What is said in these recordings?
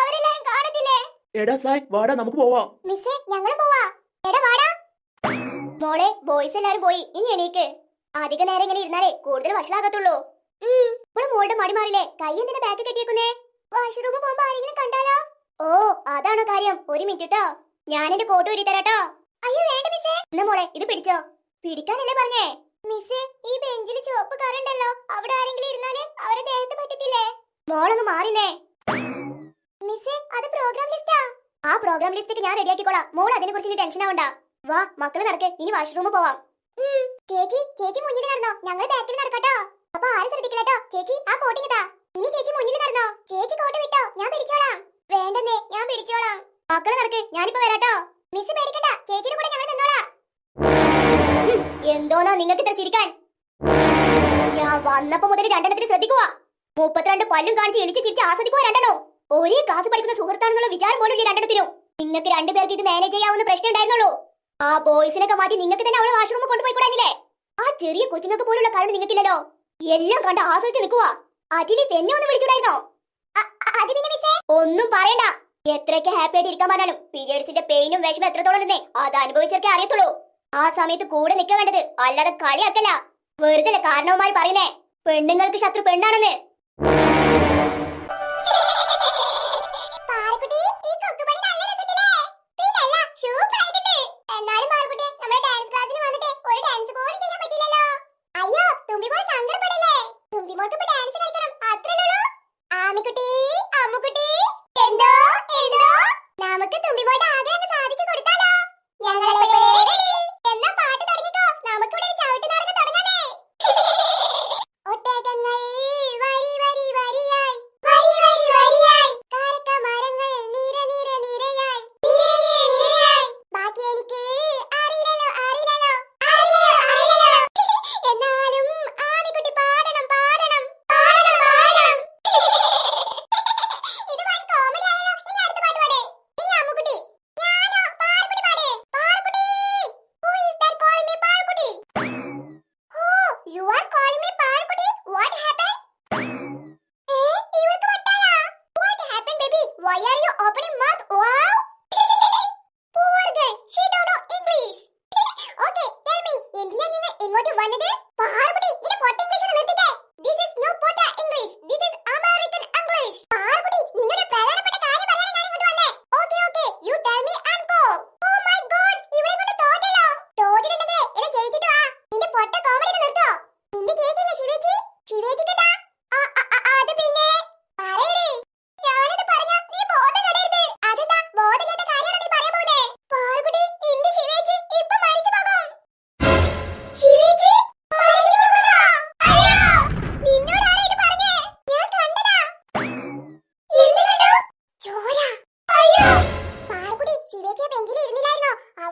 അവരെല്ലാരും കാണത്തില്ലേ? എടാ സായ് വാടാ നമുക്ക് പോവാ. മിസ്സേ ഞങ്ങളും പോവാ. എടാ വാടാ. മോളെ ബോയ്സ് എല്ലാരും പോയി. ഇനി എണീക്ക്. അധിക നേരം ഇങ്ങനെ ഇരുന്നാലേ കൂടുതൽ വഷളാകത്തുള്ളൂ. ഇവിടെ മോളുടെ മടി മാറില്ലേ? കൈ എന്തിനാ ബാക്ക് കെട്ടിയേക്കുന്നേ? വാഷ്റൂമിൽ പോകുമ്പോ ആരെങ്കിലും കണ്ടാലോ? ഓ അതാണോ കാര്യം. ഒരു മിനിറ്റ് ട്ടോ. ഞാൻ എന്റെ കോട്ട് ഊരി തരാട്ടോ. അയ്യോ വേണ്ട മിസ്സേ. എന്നാ മോളെ ഇത് പിടിച്ചോ. പിടിക്കാനല്ലേ പറഞ്ഞേ? മിസ്സേ ഈ ബെഞ്ചിൽ ചുവപ്പ് കറുണ്ടല്ലോ. അവിടെ ആരെങ്കിലും ഇരുന്നാലേ അവരെ ദേഹത്ത് പറ്റത്തില്ലേ? മോളൊന്ന് മാറിനേ മിസ്സേ അത് പ്രോഗ്രാം ലിസ്റ്റാ ആ? പ്രോഗ്രാം ലിസ്റ്റ് ഞാൻ റെഡിയാക്കിക്കോളാം മോൾ അതിനെ കുറിച്ച് ടെൻഷൻ ആവണ്ട. വാ മക്കൾ നടക്ക്. ഇനി വാഷ്റൂമിൽ പോവാം. ചേച്ചി ചേച്ചി മുന്നിൽ നടന്നോ. ഞങ്ങൾ ബാക്കിൽ നടക്കട്ടോ. അപ്പൊ ആരും ശ്രദ്ധിക്കില്ലട്ടോ? ചേച്ചി ആ കോട്ടിങ് താ ഇനി ചേച്ചി മുന്നിൽ നടന്നോ. ചേച്ചി കോട്ട് വിട്ടോ. ഞാൻ പിടിച്ചോളാം. വേണ്ടെന്നേ ഞാൻ പിടിച്ചോളാം. മക്കൾ നടക്ക്. ഞാനിപ്പോ വരാട്ടോ. മിസ് പേടിക്കണ്ട. ചേച്ചിയുടെ കൂടെ ഞങ്ങൾ നിന്നോളാം. എന്തോന്നാ നിങ്ങൾക്ക് ഇത്ര ചിരിക്കാൻ? ഞാൻ വന്നപ്പോ മുതൽ രണ്ടെണ്ണത്തിന് ശ്രദ്ധിക്കുക മുപ്പത്തിരണ്ട് പല്ലും കാണിച്ച് എണിച്ച് ചിരിച്ച് ആസ്വദിക്കുക രണ്ടെണ്ണോ. ഒരേ ക്ലാസ് പഠിക്കുന്ന സുഹൃത്താണെന്നുള്ള വിചാരം പോലും രണ്ടെണ്ണത്തിനും. നിങ്ങൾക്ക് രണ്ടുപേർക്ക് ഇത് മാനേജ് ചെയ്യാവുന്ന പ്രശ്നം ഉണ്ടായിരുന്നുള്ളൂ. ആ ബോയ്സിനൊക്കെ മാറ്റി നിങ്ങൾക്ക് തന്നെ അവളെ വാഷ്റൂമിൽ കൊണ്ടുപോയി കൂടാനില്ലേ? ആ ചെറിയ കൊച്ചുങ്ങൾക്ക് പോലുള്ള കാരണം നിങ്ങൾക്കില്ലല്ലോ. എല്ലാം കണ്ട് ആസ്വദിച്ച് നിൽക്കുക അജിലീസ് എന്നെ ഒന്ന് വിളിച്ചുണ്ടായിരുന്നോ ഒന്നും പറയണ്ട. എത്രയൊക്കെ ഹാപ്പി ആയിട്ട് ഇരിക്കാൻ പറഞ്ഞാലും പീരിയഡ്സിന്റെ പെയിനും വിഷമം എത്രത്തോളം ഉണ്ടെന്നേ അത് അനുഭവിച്ചൊക്കെ അറിയത്തുള്ളൂ. ആ സമയത്ത് കൂടെ നിൽക്കാൻ വേണ്ടത് അല്ലാതെ കളിയാക്കല്ല. വെറുതെ കാരണവന്മാർ പറയുന്നേ? പെണ്ണുങ്ങൾക്ക് ശത്രു പെണ്ണാണെന്ന്. എന്നാലും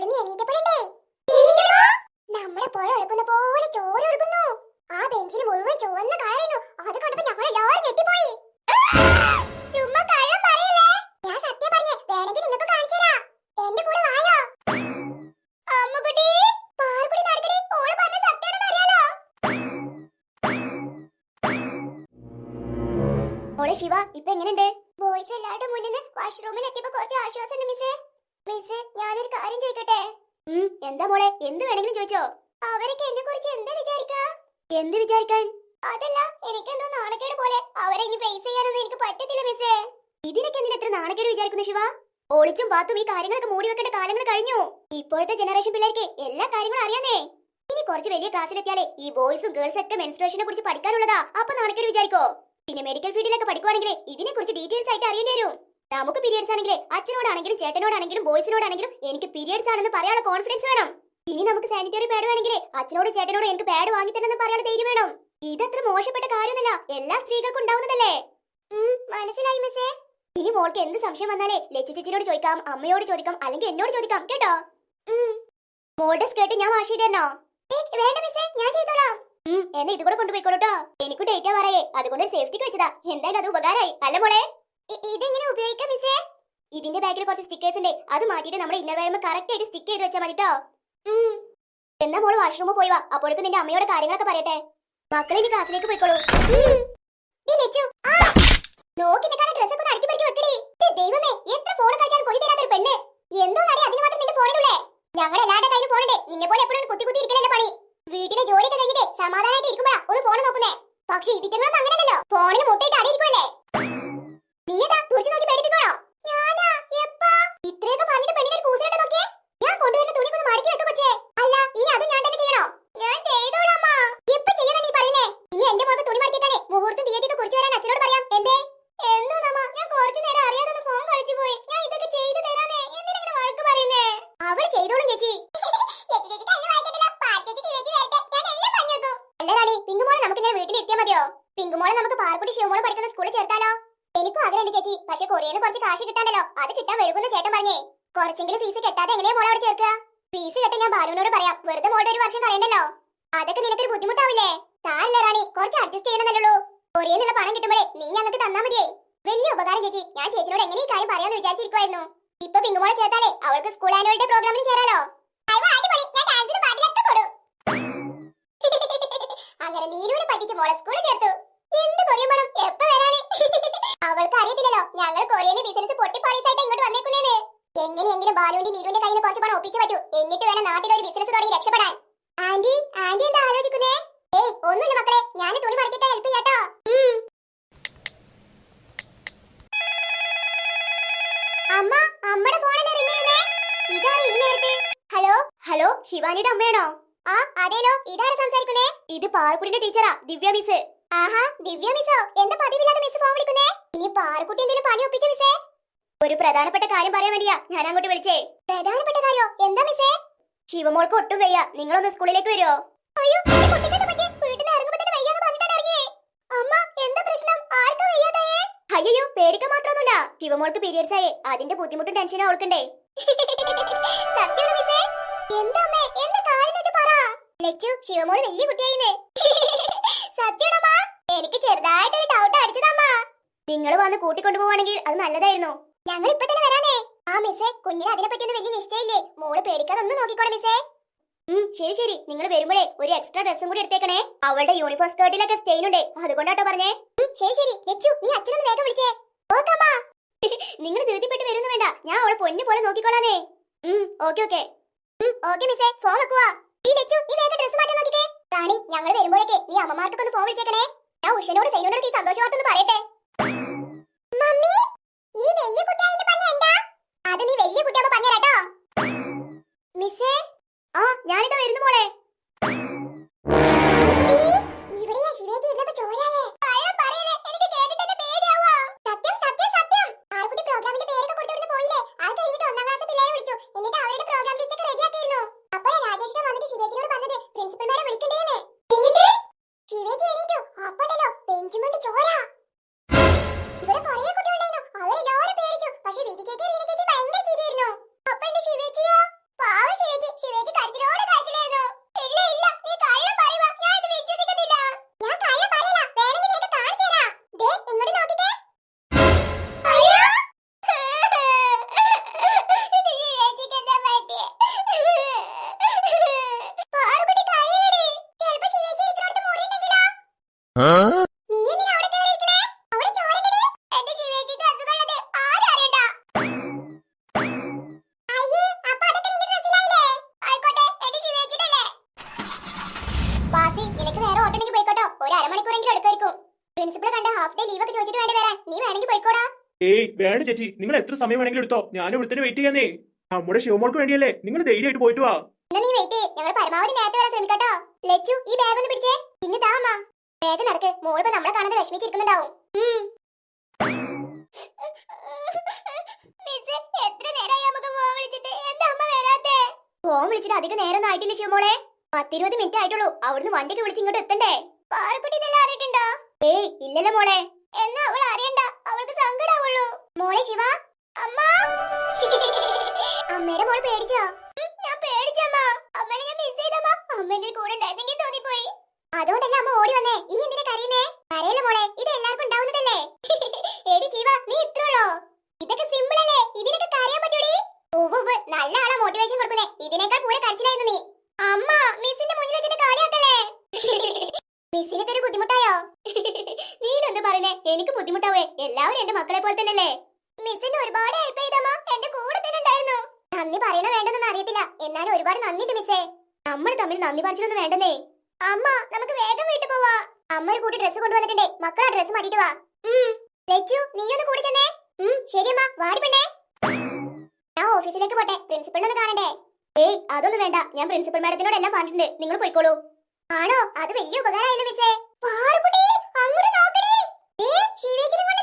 അവിടുന്ന് എണീറ്റപ്പോഴല്ലേ? നമ്മളെ പുഴ ഒഴുകുന്ന പോലെ ചോര ഒഴുകുന്നു ആ ബെഞ്ചിൽ മുഴുവൻ ചുവന്ന കളറായിരുന്നു അത് കണ്ടപ്പോ ഞങ്ങൾ എല്ലാവരും ഞെട്ടിപ്പോയി പറയല്ലേ? ഞാൻ സത്യം പറഞ്ഞേ വേണമെങ്കിൽ നിങ്ങൾക്ക് കാണിച്ചു എന്റെ കൂടെ വായോ? അമ്മുകുട്ടി പാറുകുടി നടക്കടി ഓൾ പറഞ്ഞ സത്യമാണെന്ന് അറിയാലോ? മോളെ ശിവ ഇപ്പൊ എങ്ങനെയുണ്ട്? ബോയ്സ് എല്ലാവരുടെ മുന്നിൽ വാഷ്റൂമിൽ എത്തിയപ്പോ കുറച്ച് ആശ്വാസം മിസ്സേ മിസ്സേ ഞാനൊരു കാര്യം ചോദിക്കട്ടെ? എന്താ മോളെ എന്ത് വേണമെങ്കിലും ചോദിച്ചോ? അവരൊക്കെ എന്നെ കുറിച്ച് എന്താ വിചാരിക്കാ? എന്ത് വിചാരിക്കാൻ? അതല്ല എനിക്കെന്തോ നാണക്കേട് പോലെ അവരെ ഇനി ഫേസ് ചെയ്യാനൊന്നും എനിക്ക് പറ്റത്തില്ല മിസ്സേ. ഇതിനൊക്കെ എന്തിനാ എത്ര നാണക്കേട് വിചാരിക്കുന്നു ശിവ? ഒളിച്ചും പാത്തും ഈ കാര്യങ്ങളൊക്കെ മൂടി വെക്കേണ്ട കാലങ്ങൾ കഴിഞ്ഞു. ഇപ്പോഴത്തെ ജനറേഷൻ പിള്ളേർക്ക് എല്ലാ കാര്യങ്ങളും അറിയാന്നേ. ഇനി കുറച്ച് വലിയ ക്ലാസ്സിലെത്തിയാലേ ഈ ബോയ്സും ഗേൾസും ഒക്കെ മെൻസ്ട്രേഷനെ കുറിച്ച് പഠിക്കാനുള്ളതാ. അപ്പൊ നാണക്കേട് വിചാരിക്കോ? പിന്നെ മെഡിക്കൽ ഫീൽഡിലൊക്കെ പഠിക്കുവാണെങ്കിൽ ഇതിനെ കുറിച്ച് ഡീറ്റെയിൽസ് ആയിട്ട് അറിയേണ്ടി വരും. നമുക്ക് പീരിയഡ്സ് ആണെങ്കിൽ അച്ഛനോടാണെങ്കിലും ചേട്ടനോടാണെങ്കിലും ബോയ്സിനോടാണെങ്കിലും എനിക്ക് പീരിയഡ്സ് ആണെന്ന് പറയാനുള്ള കോൺഫിഡൻസ് വേണം. ഇനി നമുക്ക് സാനിറ്ററി പാഡ് വേണമെങ്കിൽ അച്ഛനോടും ചേട്ടനോടും എനിക്ക് പാഡ് വാങ്ങി തന്നെന്ന് പറയാനുള്ള ധൈര്യം വേണം. ഇതത്ര മോശപ്പെട്ട കാര്യമൊന്നുമല്ല എല്ലാ സ്ത്രീകൾക്കും ഉണ്ടാവുന്നതല്ലേ? മനസ്സിലായി മിസ്സേ. ഇനി മോൾക്ക് എന്ത് സംശയം വന്നാലേ ലച്ചു ചേച്ചിനോട് ചോദിക്കാം അമ്മയോട് ചോദിക്കാം അല്ലെങ്കിൽ എന്നോട് ചോദിക്കാം കേട്ടോ? മോളുടെ സ്കേർട്ട് ഞാൻ വാഷ് ചെയ്തോ വേണ്ട മിസ്സേ ചെയ്തോളാം. എന്നെ ഇത് കൊണ്ടുപോയിക്കോളൂട്ടോ എനിക്കും ഡേറ്റ പറയേ അതുകൊണ്ട് സേഫ്റ്റിക്ക് വെച്ചതാ. എന്തായാലും അത് ഉപകാരമായി. അല്ല മോളെ? നിന്റെ ബാഗിൽ കുറച്ച് സ്റ്റിക്കേഴ്സ് ഉണ്ട് അത് മാറ്റിട്ട് നമ്മുടെ ഇന്നർ വരുമ്പോൾ കറക്റ്റ് ആയിട്ട് സ്റ്റിക്ക് ചെയ്ത് വെച്ചാൽ മതി കേട്ടോ എന്നാ മോൾ വാഷ്റൂമിൽ പോയി വാ. അപ്പോഴേക്കും നിന്റെ അമ്മയോട് കാര്യങ്ങളൊക്കെ പറയട്ടെ. മക്കളെ ഇനി ക്ലാസ്സിലേക്ക് പോയിക്കോളൂ. നോക്കി നിൽക്കാൻ ഡ്രസ് ഒക്കെ അടിക്കി പറ്റി വെക്കടി ദൈവമേ എത്ര ഫോൺ കഴിച്ചാലും കൊതി തരാത്തൊരു പെണ്ണ്. എന്തോ നടി മാത്രം നിന്റെ ഫോണിലുള്ളേ ഞങ്ങൾ എല്ലാവരുടെ കയ്യിൽ ഫോണുണ്ട് നിന്നെ പോലെ എപ്പോഴും കുത്തി കുത്തി ഇരിക്കലല്ലേ പണി. വീട്ടിലെ ജോലിയൊക്കെ കഴിഞ്ഞിട്ട് സമാധാനമായിട്ട് ഇരിക്കുമ്പോഴാ ഒന്ന് ഫോൺ നോക്കുന്നേ. പക്ഷെ ഇതിറ്റങ്ങളൊന്നും എത്തിയാ മതിയോ? പിങ്കുമോളെ നമുക്ക് പാർക്കുട്ടി ശിവമോൾ പഠിക്കുന്ന സ്കൂളിൽ ചേർത്താലോ? എനിക്കും ആഗ്രഹമുണ്ട് ചേച്ചി. പക്ഷെ കൊറിയന്ന് കുറച്ച് കാശ് കിട്ടാണ്ടല്ലോ. അത് കിട്ടാൻ വഴുകുന്ന ചേട്ടൻ പറഞ്ഞേ. കുറച്ചെങ്കിലും ഫീസ് കെട്ടാതെ എങ്ങനെയാ മോളെ അവിടെ ചേർക്കുക? ഫീസ് കെട്ട ഞാൻ ബാലുവിനോട് പറയാം. വെറുതെ മോളുടെ ഒരു വർഷം കളയണ്ടല്ലോ. അതൊക്കെ നിനക്കൊരു ബുദ്ധിമുട്ടാവില്ലേ? താല്ല റാണി? കുറച്ച് അഡ്ജസ്റ്റ് ചെയ്യണമെന്നല്ലോ കൊറിയെന്നുള്ള പണം കിട്ടുമ്പോഴേ നീ ഞങ്ങൾക്ക് തന്നാ മതിയേ. വലിയ ഉപകാരം ചേച്ചി. ഞാൻ ചേച്ചിനോട് എങ്ങനെ ഈ കാര്യം പറയാന്ന് വിചാരിച്ചിരിക്കുവായിരുന്നു. ഇപ്പൊ പിങ്കുമോളെ ചേർത്താലേ അവൾക്ക് സ്കൂൾ ആനുവൽ ഡേ പ്രോഗ്രാമിന് ചേരാലോ. ഞാൻ ഡാൻസിന് പാട്ടിലൊക്കെ കൊടുക്കും അങ്ങനെ നീലൂടെ പറ്റിച്ച് മോളെ സ്കൂളിൽ ചേർത്തു. എന്ത് കൊറിയൻ പണം? എപ്പോ വരാന്? അവൾക്ക് അറിയത്തില്ലല്ലോ. ഞങ്ങൾ കൊറിയന്റെ ബിസിനസ് പൊട്ടിപ്പാളീസായിട്ട് ഇങ്ങോട്ട് വന്നേക്കുന്നേന്ന്. എങ്ങനെയെങ്കിലും ബാലുവിന്റെ നീലുവിന്റെ കയ്യിൽ നിന്ന് കുറച്ച് പണം ഒപ്പിച്ചു പറ്റൂ. എന്നിട്ട് വേണം നാട്ടിൽ ഒരു ബിസിനസ് തുടങ്ങി രക്ഷപ്പെടാൻ. ആന്റി ആന്റി എന്താ ആലോചിക്കുന്നേ? ഏയ് ഒന്നുമില്ല മക്കളെ. ഞാൻ തുണി മടക്കിട്ട് ഹെൽപ്പ് ചെയ്യാട്ടോ ഉം. അമ്മ അമ്മയുടെ ഫോണല്ലേ റിംഗ് ചെയ്യുന്നേ ഇതാരാ ഈ നേരത്തെ ഹലോ ഹലോ ശിവാനിയുടെ അമ്മയാണോ ആ അതേലോ ഇതാരാ സംസാരിക്കുന്നേ ഇത് പാറക്കുട്ടിന്റെ ടീച്ചറാ ദിവ്യ മിസ് ആഹാ ദിവ്യ മിസ്സോ എന്താ പതിവില്ലാതെ മിസ് ഫോൺ വിളിക്കുന്നേ? ഇനി പാറക്കുട്ടി എന്തെങ്കിലും പണി ഒപ്പിച്ച മിസ്സേ ഒരു പ്രധാനപ്പെട്ട കാര്യം പറയാൻ വേണ്ടിയാ ഞാൻ അങ്ങോട്ട് വിളിച്ചേ. പ്രധാനപ്പെട്ട കാര്യോ? എന്താ മിസ്സേ ശിവമോൾക്ക് ഒട്ടും വയ്യ. നിങ്ങളൊന്ന് സ്കൂളിലേക്ക് വരുമോ അയ്യോ അയ്യോ പേടിക്കാൻ മാത്രമൊന്നുമില്ല. ശിവമോൾക്ക് പീരിയഡ്സ് ആയേ. അതിന്റെ ബുദ്ധിമുട്ടും ടെൻഷനും സത്യമാണോ മിസ്സേ? എന്താ ലച്ചു, ശിവമോൾ വലിയ കുട്ടിയായിന്നേ സത്യമാ എനിക്ക് എനിക്ക് ചെറുതായിട്ടൊരു ഡൗട്ട് അടിച്ചതമ്മ നിങ്ങൾ വന്ന് കൂട്ടിക്കൊണ്ടുപോവാണെങ്കിൽ അത് നല്ലതായിരുന്നു. ഞങ്ങൾ ഇപ്പൊ തന്നെ വരാനേ ആ മിസ്സേ കുഞ്ഞിന് അതിനെ പറ്റിയൊന്നും വലിയ നിശ്ചയില്ലേ മോൾ പേടിക്കാതെ ഒന്ന് നോക്കിക്കോണം മിസ്സേ. ഉം, ശരി ശരി. നിങ്ങൾ വരുമ്പോഴേ ഒരു എക്സ്ട്രാ ഡ്രസ്സും കൂടി എടുത്തേക്കണേ. അവളുടെ യൂണിഫോം സ്കേർട്ടിലൊക്കെ സ്റ്റെയിൻ ഉണ്ട്. അതുകൊണ്ടാട്ടോ പറഞ്ഞേ. ഉം, ശരി ശരി. ലച്ചു നീ അച്ഛനൊന്ന് വേഗം വിളിച്ചേ. ഓക്കമ്മാ നിങ്ങൾ ധൃതിപ്പെട്ട് വരുന്നു വേണ്ട. ഞാൻ അവളെ പൊന്നു പോലെ നോക്കിക്കോളാനേ ഉം ഓക്കെ ഓക്കെ. ഓക്കെ മിസ്സേ. ഫോൺ വെക്കുവാ. ഈ ലച്ചു നീ വേഗം ഡ്രസ്സ് മാറ്റാൻ നോക്കിക്കേ. റാണി ഞങ്ങൾ വരുമ്പോഴേക്കേ നീ അമ്മമാർക്കൊക്കെ ഒന്ന് ഫോൺ വിളിച്ചേക്കണേ. ഞാൻ ഉഷനോട് സൈനോട് ഈ സന്തോഷ ഒന്ന് പറയട്ടെ. മമ്മി ഈ വലിയ കുട്ടിയായിട്ട് പറഞ്ഞ എന്താ? അത് നീ വലിയ കുട്ടിയാകുമ്പോ പറഞ്ഞേരാട്ടോ മിസ്സേ ആ ഞാനിതാ വരുന്നു മോളെ. ഇവിടെയാ ശിവേജി ഇരുന്നപ്പോ ചോരായേ. ചേച്ചി നിങ്ങൾ എത്ര സമയം വേണമെങ്കിലും എടുത്തോ? ഞാൻ ഇവിടുത്തെ വെയിറ്റ് ചെയ്യാന്നേ. നമ്മുടെ ശിവമോൾക്ക് വേണ്ടിയല്ലേ? നിങ്ങൾ ധൈര്യമായിട്ട് പോയിട്ട് വാ. നീ വെയിറ്റ് ഞങ്ങൾ പരമാവധി നേരത്തെ വരാൻ ശ്രമിക്കട്ടോ. ലച്ചു ഈ ബാഗ് ഒന്ന് പിടിച്ചേ. പിന്നെ താ അമ്മ. വേഗം നടക്ക്. മോളിപ്പോ നമ്മളെ കാണാതെ വിഷമിച്ചിരിക്കുന്നുണ്ടാവും. ഫോൺ വിളിച്ചിട്ട്? അധികം നേരം ആയിട്ടില്ല ശിവമോളെ. പത്തിരുപത് മിനിറ്റ് ആയിട്ടുള്ളൂ. അവിടുന്ന് വണ്ടിക്ക് വിളിച്ച് ഇങ്ങോട്ട് എത്തണ്ടേ? ഏയ് ഇല്ലല്ലോ മോളെ. എന്നാ അവൾ മോളെ ശിവ. അമ്മ. അമ്മയുടെ മോൾ പേടിച്ചോ? ഞാൻ പേടിച്ചമ്മ അമ്മനെ ഞാൻ മിസ് ചെയ്തമ്മ അമ്മന്റെ കൂടെ ഉണ്ടായിരുന്നെങ്കിൽ തോന്നിപ്പോയി. അതുകൊണ്ടല്ല അമ്മ ഓടി വന്നേ. ഇനി എന്തിനാ കരയുന്നേ? കരയല്ലേ മോളെ ഇത് എല്ലാവർക്കും ഉണ്ടാവുന്നതല്ലേ എടി ജീവ നീ ഇത്രയുള്ളോ ഇതൊക്കെ സിമ്പിൾ അല്ലേ ഇതിനൊക്കെ കരയാൻ പറ്റൂടി ഉവ്വ് നല്ല ആളാ മോട്ടിവേഷൻ കൊടുക്കുന്നേ ഇതിനേക്കാൾ പൂരെ കരച്ചിലായിരുന്നു നീ അമ്മ മിസ്സിന്റെ മുന്നിൽ വെച്ചിട്ട് കളിയാക്കല്ലേ മിസ്സിന് ഇതൊരു ബുദ്ധിമുട്ടായോ നീലെന്ത് പറയുന്നേ എനിക്ക് ബുദ്ധിമുട്ടാവേ എല്ലാവരും എന്റെ മക്കളെ പോലെ തന്നെയല്ലേ മിസ്സിന് ഒരുപാട് ഹെൽപ്പ് ചെയ്തമ്മ എന്റെ കൂടെ തന്നെ ഉണ്ടായിരുന്നു നന്ദി പറയണോ വേണ്ടെന്നൊന്നും അറിയത്തില്ല എന്നാലും ഒരുപാട് നന്ദിണ്ട് മിസ്സേ. നമ്മൾ തമ്മിൽ നന്ദി പറഞ്ഞൊന്നും വേണ്ടെന്നേ. അമ്മ നമുക്ക് വേഗം വീട്ടിൽ പോവാ. അമ്മ ഒരു കൂട്ടി ഡ്രസ്സ് കൊണ്ടുവന്നിട്ടുണ്ടേ. മക്കൾ ആ ഡ്രസ്സ് മാറ്റിട്ട് വാ. ലച്ചു നീ ഒന്ന് കൂടി ചെന്നേ. ശരി അമ്മ. വാടി പെണ്ണേ. ഞാൻ ഓഫീസിലേക്ക് പോട്ടെ. പ്രിൻസിപ്പളിനൊന്ന് കാണണ്ടേ? ഏയ് അതൊന്നും വേണ്ട. ഞാൻ പ്രിൻസിപ്പൽ മാഡത്തിനോട് എല്ലാം പറഞ്ഞിട്ടുണ്ട്. നിങ്ങൾ പോയിക്കോളൂ. ആണോ? അത് വലിയ ഉപകാരമായില്ല മിസ്സേ. പാറുകുട്ടി അങ്ങോട്ട് നോക്കടി. ഏ ശിവേജിനെ കൊണ്ട്